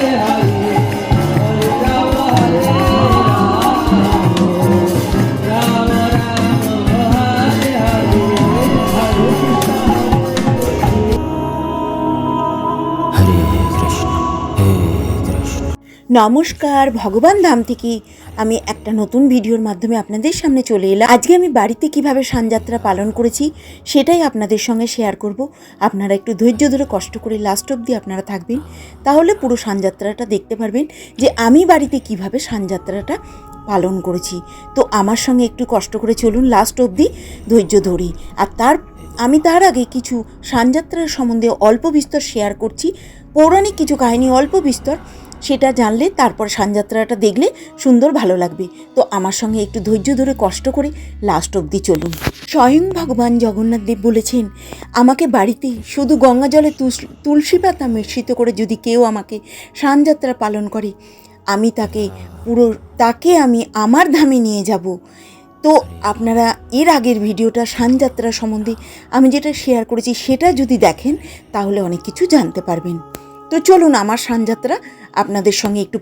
হরে নমস্কার, ভগবান ধাম থেকে আমি একটা নতুন ভিডিওর মাধ্যমে আপনাদের সামনে চলে এলাম। আজকে আমি বাড়িতে কীভাবে সানযাত্রা পালন করেছি, সেটাই আপনাদের সঙ্গে শেয়ার করব। আপনারা একটু ধৈর্য ধরে, কষ্ট করে লাস্ট অবধি আপনারা থাকবেন। তাহলে পুরো সানযাত্রাটা দেখতে পারবেন যে আমি বাড়িতে কীভাবে সানযাত্রাটা পালন করেছি। তো আমার সঙ্গে একটু কষ্ট করে চলুন লাস্ট অবধি ধৈর্য ধরি। আর তার, আমি তার আগে কিছু সানযাত্রার সম্বন্ধে অল্প বিস্তর শেয়ার করছি। পৌরাণিক কিছু কাহিনী অল্প বিস্তর। সেটা জানলে, তারপর সানযাত্রাটা দেখলে সুন্দর ভালো লাগবে। তো আমার সঙ্গে একটু ধৈর্য ধরে কষ্ট করে লাস্ট অবধি চলুন। স্বয়ং ভগবান জগন্নাথ দেব বলেছেন, আমাকে বাড়িতে শুধু গঙ্গা জলে তুলসী পাতা মিশ্রিত করে যদি কেউ আমাকে সানযাত্রা পালন করে, আমি তাকে পুরো, তাকে আমি আমার ধামে নিয়ে যাব। তো আপনারা এর আগের ভিডিওটা সানযাত্রা সম্বন্ধে আমি যেটা শেয়ার করেছি সেটা যদি দেখেন, তাহলে অনেক কিছু জানতে পারবেন। তো চলুন আমার সানযাত্রা আপনাদের সঙ্গে একটু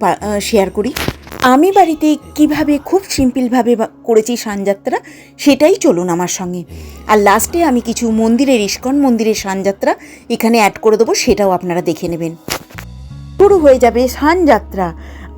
শেয়ার করি। আমি বাড়িতে কীভাবে খুব সিম্পলভাবে করেছি সানযাত্রা, সেটাই চলুন আমার সঙ্গে। আর লাস্টে আমি কিছু মন্দিরের, ইস্কন মন্দিরের সানযাত্রা এখানে অ্যাড করে দেবো, সেটাও আপনারা দেখে নেবেন। শুরু হয়ে যাবে সানযাত্রা।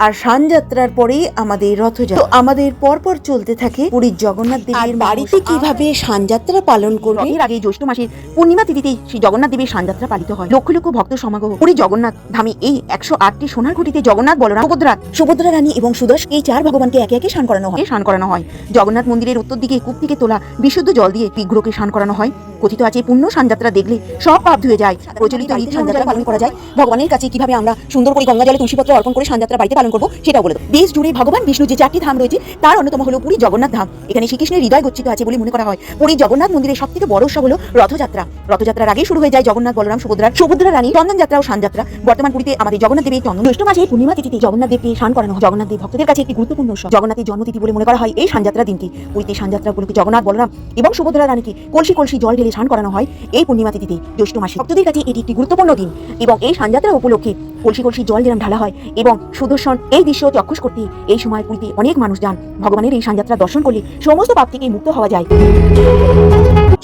আর সানযাত্রার পরেই আমাদের রথযাত্রা। তো আমাদের পরপর চলতে থাকে পুরীর জগন্নাথ দেবের বাড়িতে কীভাবে সানযাত্রা পালন করবে? এর আগে জ্যৈষ্ঠ মাসের পূর্ণিমা তিথিতে শ্রী জগন্নাথ দেবের সানযাত্রা পালিত হয়। লক্ষ লক্ষ ভক্ত সমাগম। পুরী জগন্নাথ ধামে এই একশো আটটি সোনার ঘটিতে জগন্নাথ বলরাম সুভদ্রা সুভদ্রা রানী এবং সুদর্শ এই চার ভগবানকে একে একে স্নান করানো হয়। স্নান করানো হয়। জগন্নাথ মন্দিরের উত্তর দিকে কূপ থেকে তোলা বিশুদ্ধ জল দিয়ে বিগ্রহকে স্নান করানো হয়। কথিত আছে পূর্ণ সানযাত্রা দেখলে সব পাপ ধুয়ে যায়। প্রচলিত রীতি সানযাত্রা পালন করা যায়। ভগবানের কাছে কীভাবে আমরা সুন্দর করে গঙ্গা জলে তুলসীপত্র অর্পণ করে সানযাত্রা বাড়িতে পালন করব সেটাও বলে দেবো দেশ জুড়ে ভগবান বিষ্ণু যে চারটি ধাম রয়েছে তার অন্যতম হলো পুরী জগন্নাথ ধাম। এখানে শ্রীকৃষ্ণের হৃদয় গচ্ছিত আছে বলে মনে করা হয়। পুরী জগন্নাথ মন্দিরের সব থেকে বড় উৎসব হলো রথযাত্রা। রথযাত্রার আগে শুরু হয়ে যায় জগন্নাথ বলরাম সুভদ্রা সুভদ্রা রানী চন্দন যাত্রা ও সানযাত্রা। বর্তমান পুরীতে আমাদের জগন্নাথ দেবের চন্দন। জ্যৈষ্ঠ মাসে পূর্ণিমা তিথিতে জগন্নাথ দেবকে স্নান করানো হয়। জগন্নাথ দেব ভক্তদের কাছে একটি গুরুত্বপূর্ণ উৎসব। জগন্নাথের জন্মতিথি বলে মনে করা হয় এই সানযাত্রা দিনটি। পুরীতে সানযাত্রা উপলক্ষে জগন্নাথ বলরাম এবং সুভদ্রা রানীকে কলসি কলসি জল ঢেলে স্নান করানো হয় এই পূর্ণিমা তিথিতে জ্যৈষ্ঠ মাসে। ভক্তদের কাছে এটি একটি গুরুত্বপূর্ণ দিন এবং এই সানযাত্রা উপলক্ষে কলসি কলসি জল যেরম ঢালা হয় এবং সুদর্শন এই দৃশ্য চক্ষুষ করতে এই সময় পুরীতে অনেক মানুষ যান। ভগবানের এই সানযাত্রা দর্শন করলে সমস্ত পাপ থেকে মুক্ত হওয়া যায়।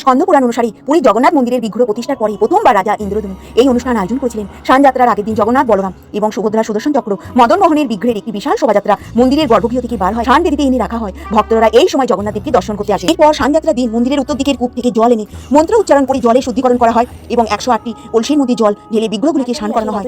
স্কন্দ পুরাণ অনুসারে পুরী জগন্নাথ মন্দিরের বিগ্রহ প্রতিষ্ঠার পরে প্রথমবার রাজা ইন্দ্রদনু এই অনুষ্ঠান আয়োজন করেছিলেন। সানযাত্রার আগের দিন জগন্নাথ, বলরাম এবং সুভদ্রা সুদর্শন চক্র মদন মোহনের বিগ্রহের একটি বিশাল শোভাযাত্রা মন্দিরের গর্ভগৃহ থেকে বার হয়। সান বেদিতে এনে রাখা হয়। ভক্তরা এই সময় জগন্নাথ দেবকে দর্শন করতে আসে। এরপর সানযাত্রা দিন মন্দিরের উত্তর দিকের কূপ থেকে জল এনে মন্ত্র উচ্চারণ করে জলে শুদ্ধিকরণ করা হয় এবং একশো আটটি কলসির মধ্যে জল ঢেলে বিগ্রহগুলিকে স্নান করানো হয়।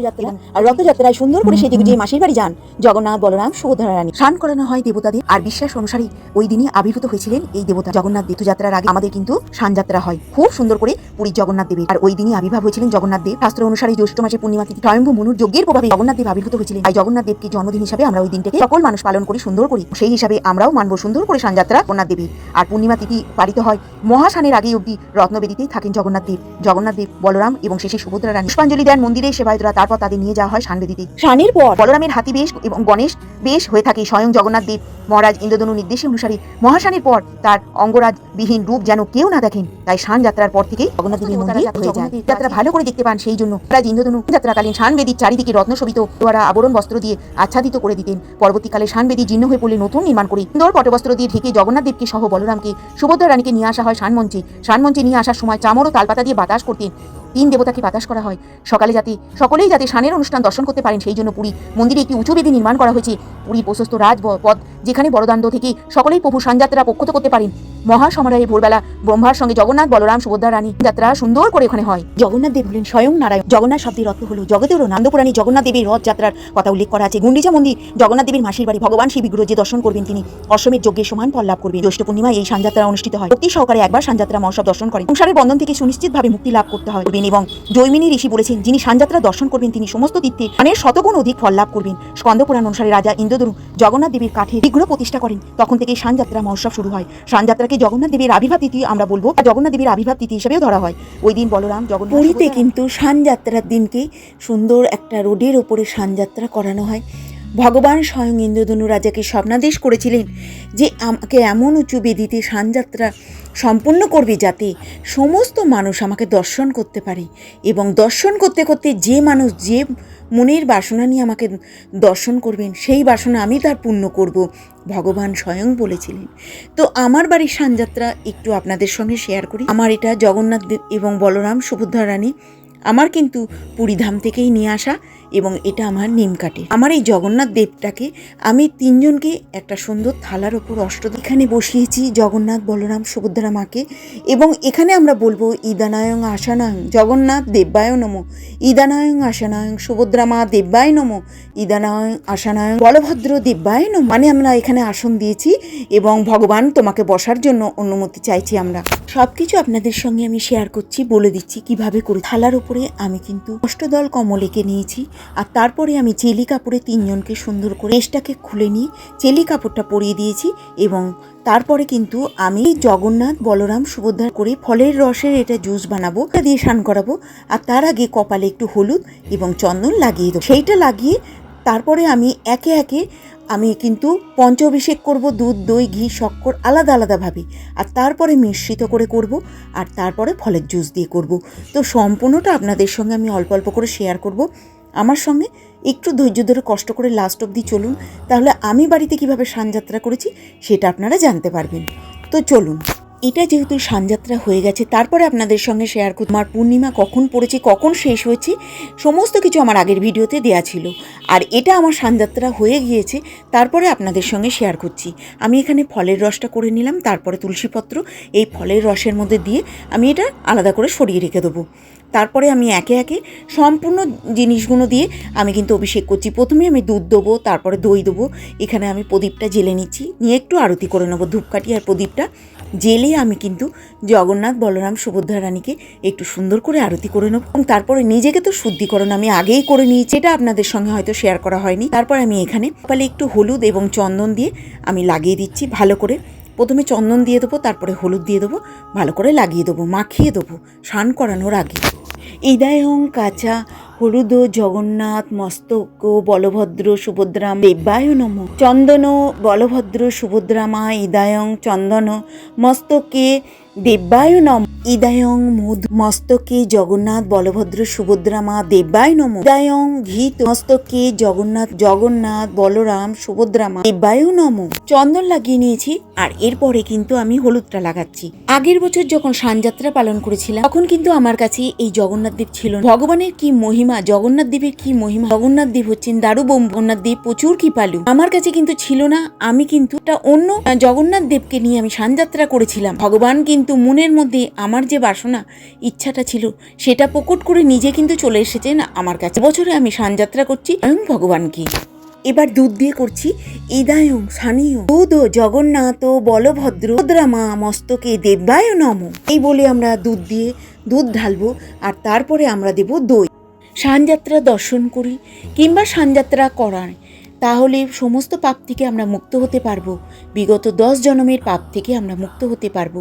আর রথযাত্রায় সুন্দর করে সেজে গুজিয়ে মাসির বাড়ি যান জগন্নাথ, বলরাম, সুভদ্রা রানী। স্নান করানো হয় দেবতাদের। আর বিশ্বাস অনুসারে ওই দিনই আবির্ভূত হয়েছিলেন এই দেবতা। জগন্নাথ দেব যাত্রার আগে আমাদের কিন্তু সানযাত্রা হয়। খুব সুন্দর করে পুরীর জগন্নাথ দেবের। আর ওই দিনই আবির্ভাব হয়েছিলেন জগন্নাথ দেব শাস্ত্র অনুসারে জ্যৈষ্ঠ মাসে পূর্ণিমা তিথি স্বয়ম্ভু মনুর যজ্ঞের প্রভাবে জগন্নাথ দেব আবির্ভূত হয়েছিলেন। তাই জগন্নাথ দেবকে জন্মদিন হিসাবে আমরা ওই দিনটাকে সকল মানুষ পালন করি সুন্দর করি। সেই হিসাবে আমরাও মানব সুন্দর করে সানযাত্রা জগন্নাথ দেবী। আর পূর্ণিমা তিথি পালিত হয় মহাসানের আগেই অব্দি রত্নবেদিতেই থাকেন জগন্নাথ দেব। জগন্নাথ দেব বলরাম এবং শেষে সুভদ্রা রানী। পুষ্পাঞ্জলি দেন মন্দিরে সেবায়তরা। তারপর তাদের নিয়ে যাওয়া হয় সানবেদিতে। স্নানের পর বলরামের হাতি বেশ এবং গণেশ বেশ হয়ে থাকে। স্বয়ং জগন্নাথ দেব মহারাজ ইন্দ্রধনু নির্দেশ অনুসারে মহাসানের পর তার অঙ্গরাজ বিহীন রূপ যেন কেউ না দেখেন। তাই শান যাত্রার পর থেকেই জগন্নাথ দেবীর মন্দির হয়ে যায় যাত্রা ভালো করে দেখতে পান সেই জন্য। রাজ ইন্দ্রধনু যাত্রাকালীন শান বেদির চারিদিকে রত্নশোভিত দ্বারা আবরণ বস্ত্র দিয়ে আচ্ছাদিত করে দিতেন। পরবর্তীকালে শান বেদি জীর্ণ হয়ে পড়লে নতুন নির্মাণ করে সুন্দর পটবস্ত্র দিয়ে ঢেকে জগন্নাথ দেবকে সহ বলরামকে সুভদ্রা রানীকে নিয়ে আসা হয় শানমঞ্চে শানমঞ্চে নিয়ে আসার সময় চামর ও তালপাতা দিয়ে বাতাস করতেন। তিন দেবতাকে বাতাস করা হয়। সকালে যাতে সকলেই যাতে শানের অনুষ্ঠান দর্শন করতে পারেন, সেই জন্য পুরী মন্দিরে একটি উঁচু বেদি নির্মাণ করা হয়েছে। পুরীর প্রশস্ত রাজ পদ যেখানে বড়দাণ্ড থেকে সকলেই প্রভু সানযাত্রা পক্ষত করতে পারেন। মহাসমারোহে ভোরবেলা ব্রহ্মার সঙ্গে জগন্নাথ, বলরাম, সুভদ্রা রানী যাত্রা সুন্দর করে ওখানে হয়। জগন্নাথ দেব হলেন স্বয়ং নারায়ণ। জগন্নাথ শব্দের অর্থ হলো জগতেরও নন্দপুরাণী জগন্নাথ দেবীর রথযাত্রার কথা উল্লেখ করা আছে। গুন্ডিচা মন্দির, জগন্নাথ দেবীর মাসির বাড়ি ভগবান সেই বিগ্রহ যে দর্শন করবেন তিনি। অশ্বমের যজ্ঞের সমান ফল লাভ করবেন। জ্যৈষ্ঠ পূর্ণিমায় এই সানযাত্রা অনুষ্ঠিত হয়। অতি সহকারে একবার সানযাত্রা মহোৎসব দর্শন করেন। সংসারের বন্ধন থেকে সুনিশ্চিতভাবে মুক্তি লাভ করতে হয়। করবেন এবং জৈমিনী ঋষি বলেছেন, যিনি সানযাত্রা দর্শন করবেন, তিনি সমস্ত তীর্থে অনেক শতগুণ অধিক ফল লাভ করবেন। স্কন্দ পুরাণ অনুসারে রাজা ইন্দ্রদনু জগন্নাথ দেবীর কাঠে বিগ্রহ প্রতিষ্ঠা করেন। তখন থেকে সানযাত্রা মহোৎসব শুরু হয়। সানযাত্রাকে জগন্নাথ দেবীর আবির্ভাব তিথি আমরা বলব জগন্নাথ দেবীর আবির্ভাব তিথি হিসেবেও ধরা হয়। ওই দিন বলরাম জগন্নাথ পুরীতে কিন্তু সানযাত্রার দিনকে সুন্দর একটা রোডের ওপরে সানযাত্রা করানো হয়। ভগবান স্বয়ং ইন্দ্রধনু রাজাকে স্বপ্নাদেশ করেছিলেন যে আমাকে এমন উঁচু বেদিতে সানযাত্রা সম্পূর্ণ করবে যাতে সমস্ত মানুষ আমাকে দর্শন করতে পারে এবং দর্শন করতে করতে যে মানুষ যে মনের বাসনা নিয়ে আমাকে দর্শন করবেন, সেই বাসনা আমি তার পূর্ণ করব, ভগবান স্বয়ং বলেছিলেন। তো আমার বাড়ির সানযাত্রা একটু আপনাদের সঙ্গে শেয়ার করি। আমার এটা জগন্নাথ দেব এবং বলরাম সুভদ্রা রানী, আমার কিন্তু পুরীধাম থেকেই নিয়ে আসা। এবং এটা আমার নিম কাটে আমার এই জগন্নাথ দেবটাকে আমি তিনজনকে একটা সুন্দর থালার ওপর অষ্ট এখানে বসিয়েছি জগন্নাথ, বলরাম, সুভদ্রা মাকে এবং এখানে আমরা বলব ইদানায়ং আশানায়ং, জগন্নাথ দেব্যায় নম। ইদানায়ং আশানায়ং, সুভদ্রা মা দেব্যায় নম। ইদানায়ং আশানায়ং, বলভদ্র দেব্যায় নম। মানে আমরা এখানে আসন দিয়েছি এবং ভগবান তোমাকে বসার জন্য অনুমতি চাইছি আমরা। সব কিছু আপনাদের সঙ্গে আমি শেয়ার করছি, বলে দিচ্ছি কীভাবে করি। থালার উপরে আমি কিন্তু অষ্টদল কমলেকে নিয়েছি। আর তারপরে আমি চেলি কাপড়ে তিনজনকে সুন্দর করে কেসটাকে খুলে নিয়ে চেলি কাপড়টা পরিয়ে দিয়েছি এবং তারপরে কিন্তু আমি জগন্নাথ বলরাম সুভদ্রা করে ফলের রসের এটা জুস বানাবো, এটা দিয়ে স্নান করাবো আর তার আগে কপালে একটু হলুদ এবং চন্দন লাগিয়ে দেবো। সেইটা লাগিয়ে তারপরে আমি একে একে আমি কিন্তু পঞ্চাভিষেক করব, দুধ, দই, ঘি, শক্কর আলাদা আলাদাভাবে আর তারপরে মিশ্রিত করে করব আর তারপরে ফলের জুস দিয়ে করব। তো সম্পূর্ণটা আপনাদের সঙ্গে আমি অল্প অল্প করে শেয়ার করব। আমার সঙ্গে একটু ধৈর্য ধরে কষ্ট করে লাস্ট অবধি চলুন। তাহলে আমি বাড়িতে কীভাবে সানযাত্রা করেছি, সেটা আপনারা জানতে পারবেন। তো চলুন। এটা যেহেতু সানযাত্রা হয়ে গেছে, তারপরে আপনাদের সঙ্গে শেয়ার করতে আমার পূর্ণিমা কখন পড়েছে, কখন শেষ হয়েছে, সমস্ত কিছু আমার আগের ভিডিওতে দেয়া ছিল। আর এটা আমার সানযাত্রা হয়ে গিয়েছে, তারপরে আপনাদের সঙ্গে শেয়ার করছি। আমি এখানে ফলের রসটা করে নিলাম, তারপরে তুলসীপত্র, এই ফলের রসের মধ্যে দিয়ে আমি এটা আলাদা করে সরিয়ে রেখে দেবো। তারপরে আমি একে একে সম্পূর্ণ জিনিসগুলো দিয়ে আমি কিন্তু অভিষেক করছি। প্রথমে আমি দুধ দেবো, তারপরে দই দেবো। এখানে আমি প্রদীপটা জেলে নিচ্ছি। নিয়ে একটু আরতি করে নেব ধূপকাঠি আর প্রদীপটা। জেলে আমি কিন্তু জগন্নাথ বলরাম সুভদ্রা রানীকে একটু সুন্দর করে আরতি করে নেব। এবং তারপরে নিজেকে তো শুদ্ধিকরণ আমি আগেই করে নিয়েছি। এটা আপনাদের সঙ্গে হয়তো শেয়ার করা হয়নি। তারপর আমি এখানে কপালে একটু হলুদ এবং চন্দন দিয়ে আমি লাগিয়ে দিচ্ছি ভালো করে। প্রথমে চন্দন দিয়ে দেবো, তারপরে হলুদ দিয়ে দেবো, ভালো করে লাগিয়ে দেবো, মাখিয়ে দেবো, স্নান করানোর আগে। ইদায়ং কাঁচা হলুদ জগন্নাথ মস্তক বলভদ্র সুভদ্রাম দেব্যায় নম। চন্দন বলভদ্র সুভদ্রামা ইদায়ং চন্দন মস্তকে দেব্যায় নম ইদায়ং মুদ মস্তকে জগন্নাথ বলভদ্র সুভদ্রা মা দেব্যায় নম ইদায়ং ঘিত মস্তকে জগন্নাথ জগন্নাথ বলরাম সুভদ্রা মা দেব্যায় নম চন্দন লাগিয়ে নিয়েছি, আর এরপরে কিন্তু আমি হলুদটা লাগাচ্ছি। আগের বছর যখন সানযাত্রা পালন করেছিলাম, তখন কিন্তু আমার কাছে এই জগন্নাথ দেব ছিল ভগবানের কি মহিমা, জগন্নাথ দেবের কি মহিমা? জগন্নাথ দেব হচ্ছেন দারু বোম জগন্নাথ দেব প্রচুর কি পালু আমার কাছে কিন্তু ছিল না, আমি কিন্তু একটা অন্য জগন্নাথ দেবকে নিয়ে আমি সানযাত্রা করেছিলাম। ভগবান কিন্তু মনের মধ্যে আমার যে বাসনা, ইচ্ছাটা ছিল, সেটা প্রকট করে নিজে কিন্তু চলে এসেছেন আমার কাছে। বছরে আমি সানযাত্রা করছি স্বয়ং ভগবানকে। এবার দুধ দিয়ে করছি ইদায়ং স্থানীয় দুধ জগন্নাথ বলভদ্র মা মস্তকে দেব্যায় নম। এই বলে আমরা দুধ দিয়ে দুধ ঢালবো আর তারপরে আমরা দেব দই। সানযাত্রা দর্শন করি কিংবা সানযাত্রা করায় তাহলে সমস্ত পাপ থেকে আমরা মুক্ত হতে পারব। বিগত দশ জন্মের পাপ থেকে আমরা মুক্ত হতে পারব।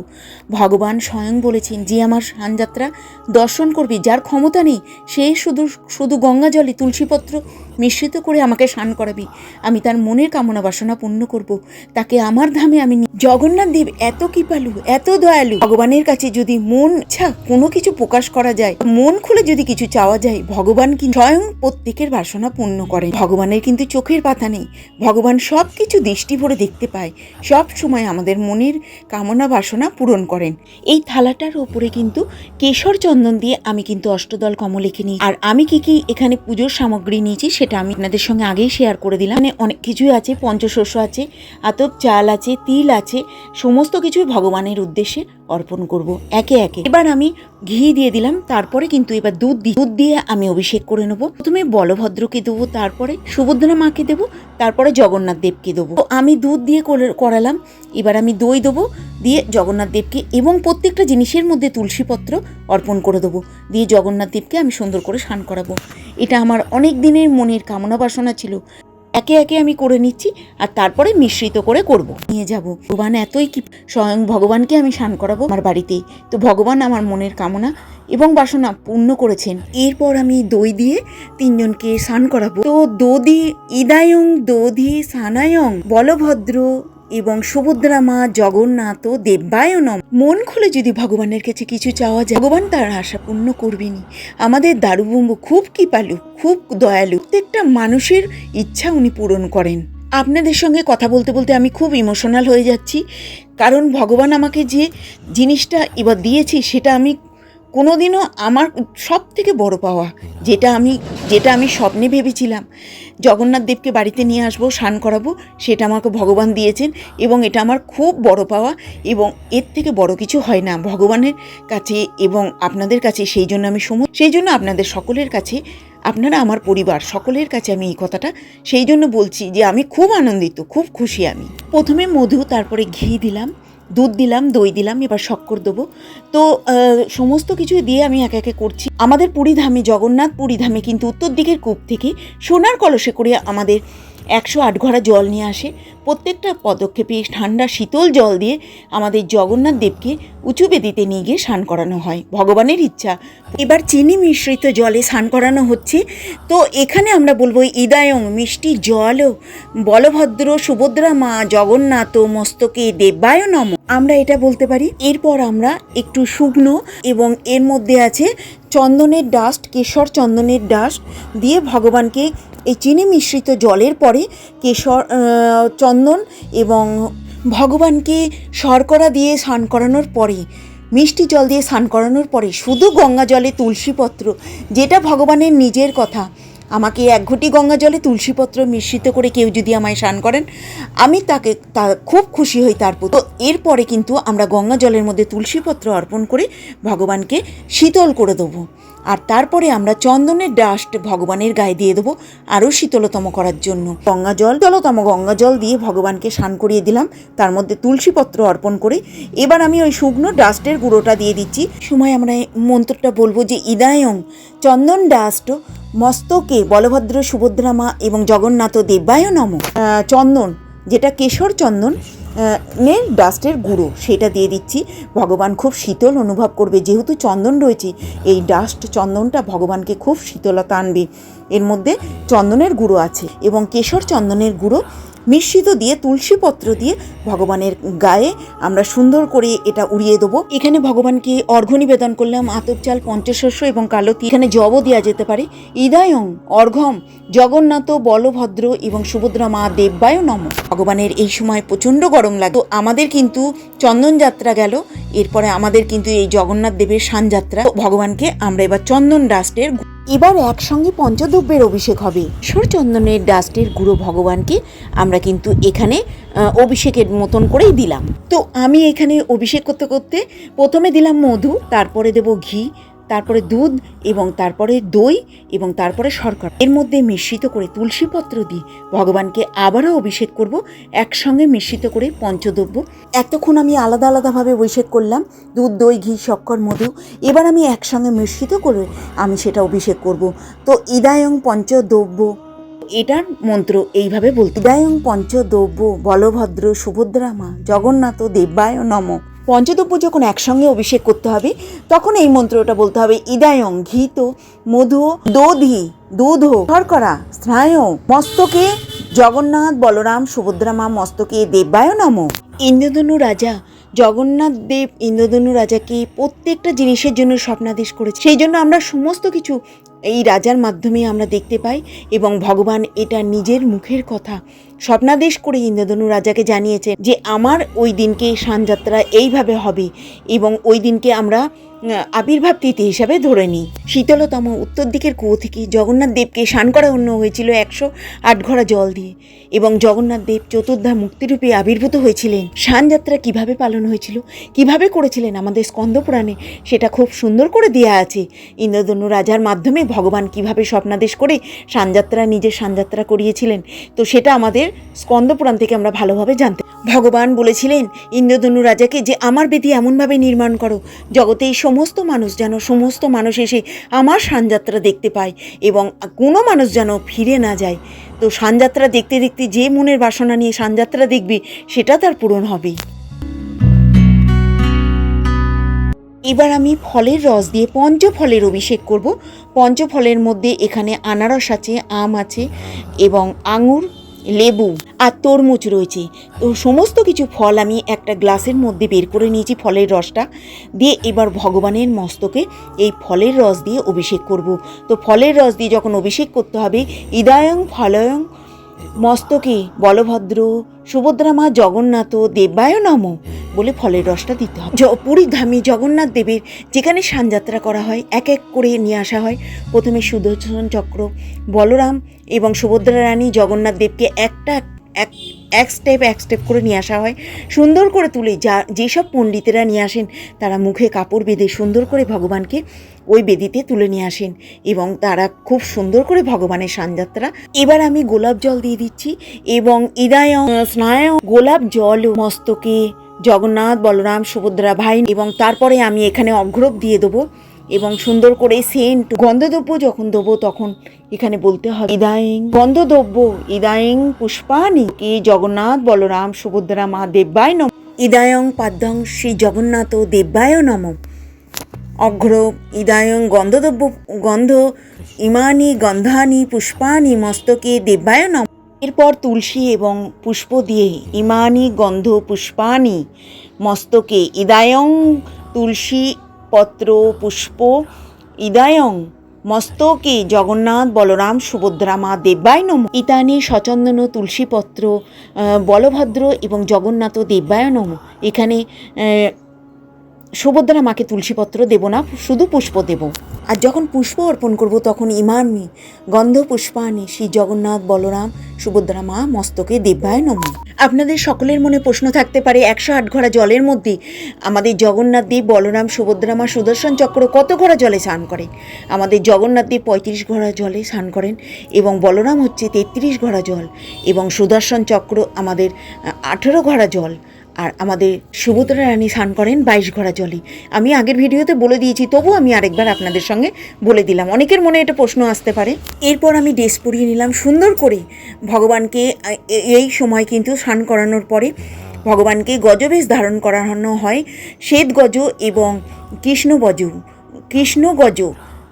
ভগবান স্বয়ং বলেছেন, যে আমার সানযাত্রা দর্শন করবে, যার ক্ষমতা নেই, সে শুধু শুধু গঙ্গা জলে তুলসীপত্র মিশ্রিত করে আমাকে স্নান করাবে। আমি তার মনের কামনা বাসনা পূর্ণ করব। তাকে আমার ধামে আমি জগন্নাথ দেব, এত কৃপালু, এত দয়ালু। ভগবানের কাছে যদি মন ইচ্ছা কোনো কিছু প্রকাশ করা যায়, মন খুলে যদি কিছু চাওয়া যায়, ভগবান কিন্তু স্বয়ং প্রত্যেকের বাসনা পূর্ণ করে ভগবানের কিন্তু চোখের পাতা নেই। ভগবান সব কিছু দৃষ্টি ভরে দেখতে পায়। সব সময় আমাদের মনের কামনা বাসনা পূরণ করেন। এই থালাটার ওপরে কিন্তু কেশর চন্দন দিয়ে আমি কিন্তু অষ্টদল কমলিকে নিই আর আমি কি কি এখানে পুজোর সামগ্রী নিয়েছি সেটা আমি আপনাদের সঙ্গে আগেই শেয়ার করে দিলাম। মানে অনেক কিছুই আছে, পঞ্চশস্য আছে, আতপ চাল আছে, তিল আছে, সমস্ত কিছুই ভগবানের উদ্দেশ্যে। অর্পণ করব একে একে। এবার আমি ঘি দিয়ে দিলাম, তারপরে কিন্তু এবার দুধ দিই দুধ দিয়ে আমি অভিষেক করে নেব। প্রথমে বলভদ্রকে দেবো, তারপরে সুভদ্রা মাকে দেবো, তারপরে জগন্নাথ দেবকে দেবো। আমি দুধ দিয়ে করে- করালাম, এবার আমি দই দেবো, দিয়ে জগন্নাথ দেবকে এবং প্রত্যেকটা জিনিসের মধ্যে তুলসীপত্র অর্পণ করে দেবো। দিয়ে জগন্নাথ দেবকে আমি সুন্দর করে স্নান করাবো। এটা আমার অনেক দিনের মনের কামনা বাসনা ছিল। একে একে আমি করে নিচ্ছি আর তারপরে মিশ্রিত করে করব। নিয়ে যাব। ভগবান এতই কি স্বয়ং ভগবানকে আমি স্নান করাবো আমার বাড়িতেই। তো ভগবান আমার মনের কামনা এবং বাসনা পূর্ণ করেছেন। এরপর আমি দই দিয়ে তিনজনকে স্নান করাবো। তো দধি ইদায়ং দধি সানায়ং বলভদ্র এবং সুভদ্রা মা জগন্নাথ ও দেব্যায় নম মন খুলে যদি ভগবানের কাছে কিছু চাওয়া যায়, ভগবান তার আশা পূর্ণ করবেনই। আমাদের দারুবম্বু খুব কৃপালু, খুব দয়ালু। প্রত্যেকটা মানুষের ইচ্ছা উনি পূরণ করেন। আপনাদের সঙ্গে কথা বলতে বলতে আমি খুব ইমোশনাল হয়ে যাচ্ছি। কারণ ভগবান আমাকে যে জিনিসটা এবার দিয়েছি, সেটা আমি কোনোদিনও আমার সব থেকে বড় পাওয়া, যেটা আমি যেটা আমি স্বপ্নে ভেবেছিলাম, জগন্নাথ দেবকে বাড়িতে নিয়ে আসব, স্নান করাবো, সেটা আমাকে ভগবান দিয়েছেন এবং এটা আমার খুব বড় পাওয়া এবং এর থেকে বড় কিছু হয় না। ভগবানের কাছে এবং আপনাদের কাছে সেই জন্য আমি সম, সেই জন্য আপনাদের সকলের কাছে, আপনারা আমার পরিবার সকলের কাছে আমি এই কথাটা সেই জন্য বলছি যে আমি খুব আনন্দিত, খুব খুশি আমি। প্রথমে মধু, তারপরে ঘি দিলাম। দুধ দিলাম, দই দিলাম, এবার শক্কর দেবো। তো সমস্ত কিছু দিয়ে আমি একে একে করছি। আমাদের পুরীধামে, জগন্নাথ পুরীধামে কিন্তু উত্তর দিকের কূপ থেকে সোনার কলসে করে আমাদের একশো আট ঘড়া জল নিয়ে আসে। প্রত্যেকটা পদক্ষেপে ঠান্ডা শীতল জল দিয়ে আমাদের জগন্নাথ দেবকে উঁচু বেদিতে নিয়ে গিয়ে স্নান করানো হয়। ভগবানের ইচ্ছা। এবার চিনি মিশ্রিত জলে স্নান করানো হচ্ছে। তো এখানে আমরা বলব ইদায়ং মিষ্টি জলও বলভদ্র সুভদ্রা মা জগন্নাথ মস্তকে দেব্যায় নম। আমরা এটা বলতে পারি এরপর আমরা একটু শুকনো এবং এর মধ্যে আছে চন্দনের ডাস্ট কেশর চন্দনের ডাস্ট দিয়ে ভগবানকে এই চিনি মিশ্রিত জলের পরে কেশর আহ, চন্দন এবং ভগবানকে শর্করা দিয়ে স্নান করানোর পরে মিষ্টি জল দিয়ে স্নান করানোর পরে শুধু গঙ্গা জলে তুলসীপত্র, যেটা ভগবানের নিজের কথা আমাকে এক ঘটি গঙ্গা জলে তুলসীপত্র মিশ্রিত করে কেউ যদি আমায় স্নান করেন, আমি তাকে তা খুব খুশি হই তার তো এরপরে কিন্তু আমরা গঙ্গা জলের মধ্যে তুলসীপত্র অর্পণ করে ভগবানকে শীতল করে দেবো। আর তারপরে আমরা চন্দনের ডাস্ট ভগবানের গায়ে দিয়ে দেবো, আরও শীতলতম করার জন্য। গঙ্গা জল জলতম গঙ্গা জল দিয়ে ভগবানকে স্নান করিয়ে দিলাম। তার মধ্যে তুলসীপত্র অর্পণ করে এবার আমি ওই শুকনো ডাস্টের গুঁড়োটা দিয়ে দিচ্ছি। সময় আমরা মন্ত্রটা বলব যে, ইদায়ং চন্দন ডাস্ট মস্তকে বলভদ্র সুভদ্রা মা এবং জগন্নাথ দেব্যায় নম। চন্দন, যেটা কেশর চন্দন নের ডাস্টের গুঁড়ো, সেটা দিয়ে দিচ্ছি। ভগবান খুব শীতল অনুভব করবে, যেহেতু চন্দন রয়েছে, এই ডাস্ট চন্দনটা ভগবানকে খুব শীতলতা আনবে। এর মধ্যে চন্দনের গুঁড়ো আছে এবং কেশর চন্দনের গুঁড়ো মিশ্রিত দিয়ে তুলসী পত্র দিয়ে ভগবানের গায়ে আমরা সুন্দর করে এটা উড়িয়ে দেবো। এখানে ভগবানকে অর্ঘ্য নিবেদন করলাম, আতপ চাল, পঞ্চশস্য এবং কালো। এখানে জবও দেওয়া যেতে পারে। ইদায়ং অর্ঘম জগন্নাথ বলভদ্র এবং সুভদ্রা মা দেব্যায় নম। ভগবানের এই সময় প্রচণ্ড গরম লাগে। তো আমাদের কিন্তু চন্দন যাত্রা গেল। এরপরে আমাদের কিন্তু এই জগন্নাথ দেবের সানযাত্রা। ভগবানকে আমরা এবার চন্দন ডাস্টের এবার একসঙ্গে পঞ্চদ্রব্যের অভিষেক হবে। সূর্যচন্দনের ডাস্টের গুরু ভগবানকে আমরা কিন্তু এখানে অভিষেকের মতন করেই দিলাম। তো আমি এখানে অভিষেক করতে করতে প্রথমে দিলাম মধু, তারপরে দেব ঘি তারপরে দুধ এবং তারপরে দই এবং তারপরে শর্করা। এর মধ্যে মিশ্রিত করে তুলসীপত্র দিয়ে ভগবানকে আবারও অভিষেক করব, একসঙ্গে মিশ্রিত করে পঞ্চদ্রব্য। এতক্ষণ আমি আলাদা আলাদাভাবে অভিষেক করলাম, দুধ, দই, ঘি শক্কর মধু। এবার আমি একসঙ্গে মিশ্রিত করে আমি সেটা অভিষেক করব। তো ইদায়ং পঞ্চদ্রব্য। এটার মন্ত্র এইভাবে বলতে ইদায়ং পঞ্চদ্রব্য বলভদ্র সুভদ্রা মা জগন্নাথ দেব্যায় নম। পঞ্চদ্রব্য যখন একসঙ্গে অভিষেক করতে হবে, তখন এই মন্ত্রটা বলতে হবে, ইদায়ং ঘিত মধু দধি দুধ শর্করা স্নায় মস্তকে জগন্নাথ বলরাম সুভদ্রা মা মস্তকে দেব্যায় নম। ইন্দ্রধনু রাজা, জগন্নাথ দেব ইন্দ্রধনু রাজাকে প্রত্যেকটা জিনিসের জন্য স্বপ্নাদেশ করেছে। সেই জন্য আমরা সমস্ত কিছু এই রাজার মাধ্যমে আমরা দেখতে পাই এবং ভগবান এটা নিজের মুখের কথা স্বপ্নাদেশ করে ইন্দ্রধনু রাজাকে জানিয়েছেন যে, আমার ওই দিনকে সানযাত্রা এইভাবে হবে এবং ওই দিনকে আমরা আবির্ভাব তিথি হিসাবে ধরে নিই। শীতলতম উত্তর দিকের কুয়ো থেকে জগন্নাথ দেবকে স্নান করা অন্য হয়েছিল একশো আট ঘড়া জল দিয়ে এবং জগন্নাথ দেব চতুর্ধা মুক্তিরূপে আবির্ভূত হয়েছিলেন। সানযাত্রা কীভাবে পালন হয়েছিল, কীভাবে করেছিলেন আমাদের স্কন্দপুরাণে সেটা খুব সুন্দর করে দেওয়া আছে। ইন্দ্রধনু রাজার মাধ্যমে ভগবান কীভাবে স্বপ্নাদেশ করে সানযাত্রা, নিজের সানযাত্রা করিয়েছিলেন, তো সেটা আমাদের স্কন্দপুরাণ থেকে আমরা ভালোভাবে জানতে ভগবান বলেছিলেন, ইন্দ্রধনু রাজাকে যে আমার বেদি এমনভাবে নির্মাণ করো, জগতে এই সমস্ত মানুষ যেন সমস্ত মানুষ এসে আমার সানযাত্রা দেখতে পায় এবং কোনো মানুষ যেন ফিরে না যায়। তো সানযাত্রা দেখতে দেখতে যে মনের বাসনা নিয়ে সানযাত্রা দেখবি, সেটা তার পূরণ হবে এবার আমি ফলের রস দিয়ে পঞ্চফলের অভিষেক করব। পঞ্চফলের মধ্যে এখানে আনারস আছে, আম আছে এবং আঙুর লেবু আর তরমুজ রয়েছে। তো সমস্ত কিছু ফল আমি একটা গ্লাসের মধ্যে বের করে নিয়েছি ফলের রসটা। দিয়ে এবার ভগবানের মস্তকে এই ফলের রস দিয়ে অভিষেক করব। তো ফলের রস দিয়ে যখন অভিষেক করতে হবে, ইদায়ং ফলয়ং মস্তকে বলভদ্র সুভদ্রা মা জগন্নাথ দেবায় নম বলে ফলের রসটা দিতে হয় পুরী ধামে জগন্নাথ দেবের যেখানে সানযাত্রা করা হয়, এক এক করে নিয়ে আসা হয়। প্রথমে সুদর্শন চক্র, বলরাম এবং সুভদ্রা রানী জগন্নাথ দেবকে একটা এক স্টেপ এক স্টেপ করে নিয়ে আসা হয়। সুন্দর করে তুলে যা, যেসব পণ্ডিতেরা নিয়ে আসেন, তারা মুখে কাপড় বেঁধে সুন্দর করে ভগবানকে ওই বেদিতে তুলে নিয়ে আসেন এবং তারা খুব সুন্দর করে ভগবানের সানযাত্রা। এবার আমি গোলাপ জল দিয়ে দিচ্ছি এবং ইদায় স্নায় গোলাপ জল মস্তকে জগন্নাথ, বলরাম, সুভদ্রা ভাই এবং তারপরে আমি এখানে অগ্রব দিয়ে দেবো। এবং সুন্দর করে সেন্ট গন্ধদ্রব্য যখন দেবো, তখন এখানে বলতে হবে, ইদায়ং গন্ধদ্রব্য, ইদায়ং পুষ্পানি কে জগন্নাথ বলরাম সুভদ্রা মা দেব্যায় নম ইদায়ং পাদ্যং শ্রী জগন্নাথ দেব্যায় নম। অঘ্র, ইদায়ং গন্ধদ্রব্য, গন্ধ, ইমানি গন্ধানি পুষ্পানি মস্তকে দেব্যায় নম। এরপর তুলসী এবং পুষ্প দিয়ে ইমানি গন্ধ পুষ্পানি মস্তকে ইদায়ং তুলসী পত্র, পুষ্প, ইদায়ং, মস্তকে জগন্নাথ, বলরাম সুভদ্রা মা দেব্যায় নম। ইতানি, সচন্দন, তুলসীপত্র বলভদ্র এবং জগন্নাথ দেব্যায় নম। এখানে সুভদ্রা মাকে তুলসীপত্র দেব না, শুধু পুষ্প দেব। আর যখন পুষ্প অর্পণ করব, তখন ইমামি গন্ধ পুষ্পানি শ্রী জগন্নাথ বলরাম সুভদ্রা মা মস্তকে দেব্যায় নম। আপনাদের সকলের মনে প্রশ্ন থাকতে পারে, একশো আট ঘোড়া জলের মধ্যে আমাদের জগন্নাথ দেব, বলরাম, সুভদ্রা মা, সুদর্শন চক্র কত ঘোড়া জলে স্নান করে? আমাদের জগন্নাথ দেব পঁয়ত্রিশ ঘোড়া জলে স্নান করেন এবং বলরাম হচ্ছে তেত্রিশ ঘোড়া জল এবং সুদর্শন চক্র আমাদের আঠেরো ঘোড়া জল। আর আমাদের সুভদ্রা রানী স্নান করেন বাইশ ঘোড়া জলে। আমি আগের ভিডিওতে বলে দিয়েছি, তবু আমি আরেকবার আপনাদের সঙ্গে বলে দিলাম। অনেকের মনে এটা প্রশ্ন আসতে পারে। এরপর আমি ড্রেস পরিয়ে নিলাম সুন্দর করে। ভগবানকে এই সময় কিন্তু স্নান করানোর পরে ভগবানকে গজবেশ ধারণ করানো হয়। শ্বেত গজ এবং কৃষ্ণ গজ কৃষ্ণ গজ।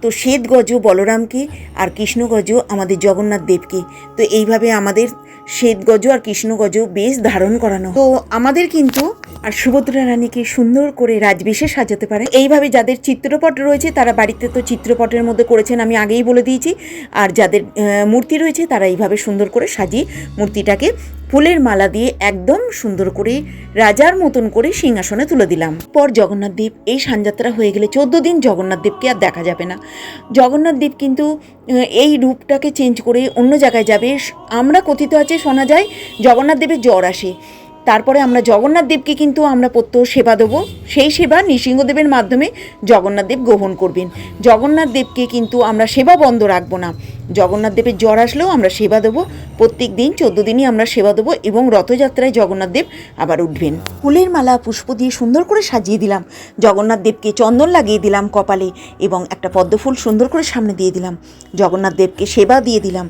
তো শ্বেত গজ বলরামকে আর কৃষ্ণ গজ আমাদের জগন্নাথ দেবকে। তো এইভাবে আমাদের শ্বেত গজ আর কৃষ্ণ গজ বেশ ধারণ করানো। তো আমাদের কিন্তু আর সুভদ্রা রানীকে সুন্দর করে রাজবেশে সাজাতে পারে। এইভাবে যাদের চিত্রপট রয়েছে, তারা বাড়িতে তো চিত্রপটের মধ্যে করেছেন, আমি আগেই বলে দিয়েছি। আর যাদের মূর্তি রয়েছে, তারা এইভাবে সুন্দর করে সাজিয়ে মূর্তিটাকে ফুলের মালা দিয়ে একদম সুন্দর করে রাজার মতন করে সিংহাসনে তুলে দিলাম। পর জগন্নাথ দেব এই সানযাত্রা হয়ে গেলে চোদ্দ দিন জগন্নাথ দেবকে আর দেখা যাবে না। জগন্নাথ দেব কিন্তু এই রূপটাকে চেঞ্জ করে অন্য জায়গায় যাবে। আমরা কথিত আছে শোনা যায় জগন্নাথ দেবের জ্বর আসে। তারপরে আমরা জগন্নাথ দেবকে কিন্তু আমরা প্রত্যহ সেবা দেবো। সেই সেবা নৃসিংহদেবের মাধ্যমে জগন্নাথ দেব গ্রহণ করবেন। জগন্নাথ দেবকে কিন্তু আমরা সেবা বন্ধ রাখব না। জগন্নাথ দেবের জ্বর আসলেও আমরা সেবা দেবো। প্রত্যেক দিন চোদ্দ দিনই আমরা সেবা দেবো এবং রথযাত্রায় জগন্নাথ দেব আবার উঠবেন। ফুলের মালা, পুষ্প দিয়ে সুন্দর করে সাজিয়ে দিলাম। জগন্নাথ দেবকে চন্দন লাগিয়ে দিলাম কপালে এবং একটা পদ্মফুল সুন্দর করে সামনে দিয়ে দিলাম। জগন্নাথ দেবকে সেবা দিয়ে দিলাম।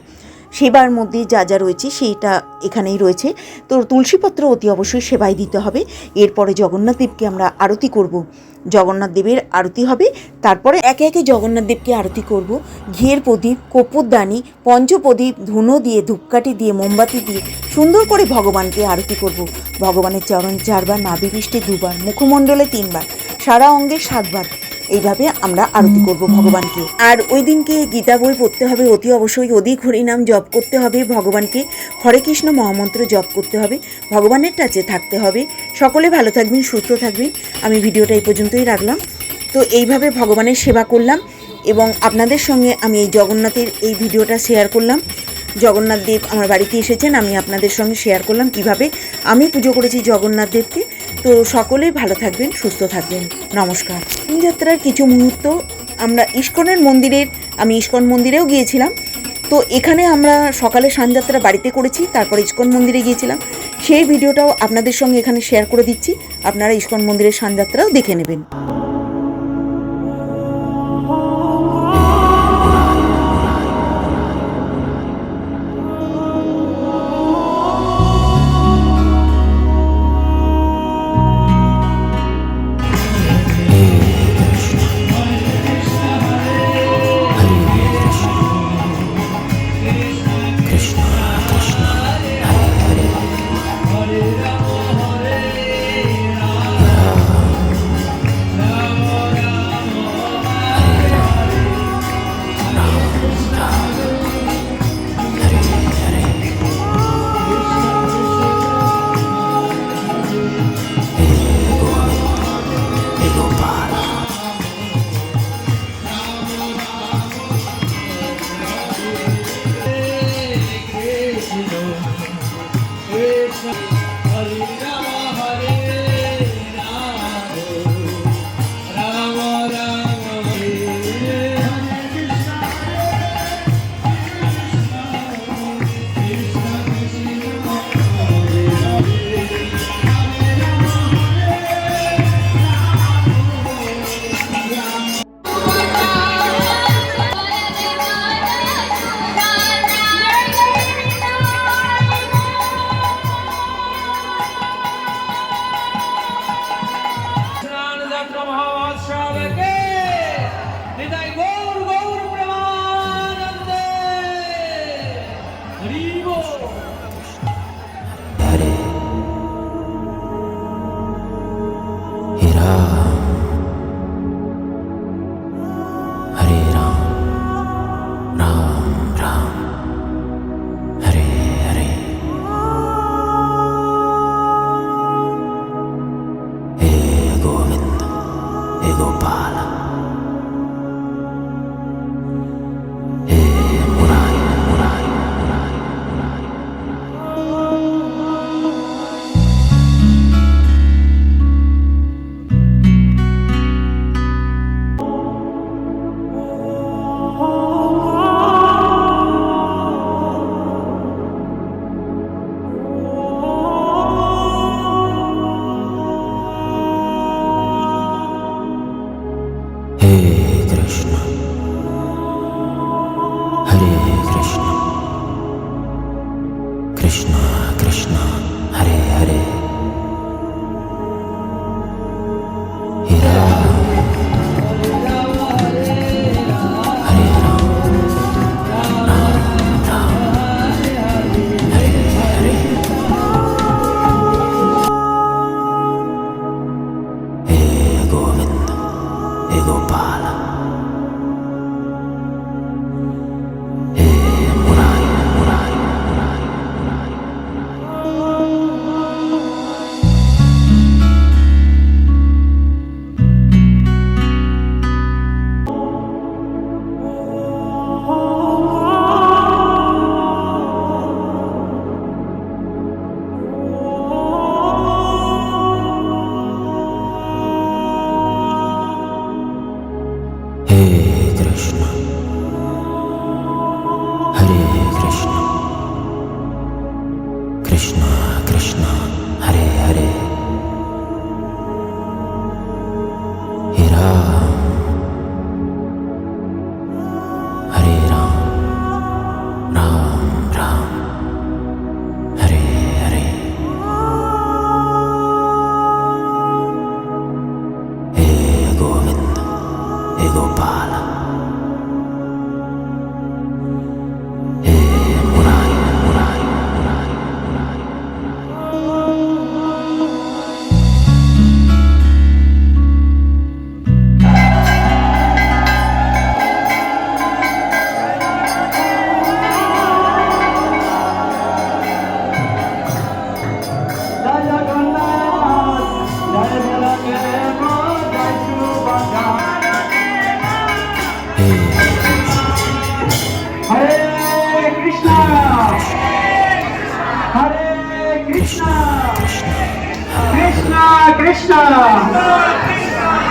সেবার মধ্যে যা যা রয়েছে সেইটা এখানেই রয়েছে। তো তুলসীপত্র অতি অবশ্যই সেবায় দিতে হবে। এরপরে জগন্নাথ দেবকে আমরা আরতি করব। জগন্নাথ দেবের আরতি হবে, তারপরে একে একে জগন্নাথ দেবকে আরতি করব। ঘিয়ের প্রদীপ, কপুরদানি, পঞ্চপ্রদীপ, ধুনো দিয়ে, ধূপকাঠি দিয়ে, মোমবাতি দিয়ে সুন্দর করে ভগবানকে আরতি করব। ভগবানের চরণ চারবার পৃষ্ঠে দুবার, মুখমণ্ডলে তিনবার, সারা অঙ্গে সাতবার। এইভাবে আমরা আরতি করব ভগবানকে। আর ওই দিনকে গীতা বই পড়তে হবে অতি অবশ্যই অধিক হরিনাম জপ করতে হবে ভগবানকে হরে কৃষ্ণ মহামন্ত্র জপ করতে হবে ভগবানের টাচে থাকতে হবে। সকলে ভালো থাকবেন সুস্থ থাকবেন। আমি ভিডিওটা এই পর্যন্তই রাখলাম। তো এইভাবে ভগবানের সেবা করলাম এবং আপনাদের সঙ্গে আমি এই জগন্নাথের এই ভিডিওটা শেয়ার করলাম। জগন্নাথ দেব আমার বাড়িতে এসেছেন, আমি আপনাদের সঙ্গে শেয়ার করলাম কীভাবে আমি পুজো করেছি জগন্নাথ দেবকে। তো সকলেই ভালো থাকবেন, সুস্থ থাকবেন। নমস্কার। যাত্রার কিছু মুহূর্ত আমরা ইস্কনের মন্দিরের, আমি ইস্কন মন্দিরেও গিয়েছিলাম। তো এখানে আমরা সকালে সানযাত্রা বাড়িতে করেছি, তারপর ইস্কন মন্দিরে গিয়েছিলাম। সেই ভিডিওটাও আপনাদের সঙ্গে এখানে শেয়ার করে দিচ্ছি। আপনারা ইস্কন মন্দিরের সানযাত্রাও দেখে নেবেন। 成长。हे कृष्ण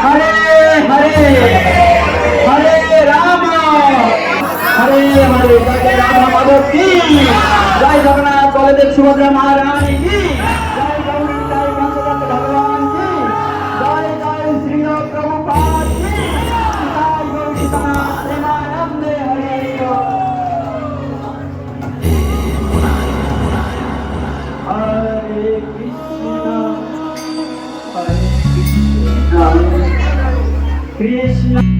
হরে হরে হরে রাম। হরে হরে রাধা মাধব কি? জয় জগন্নাথ, বলদেব সুভদ্রা মহারানী কি? Krishna.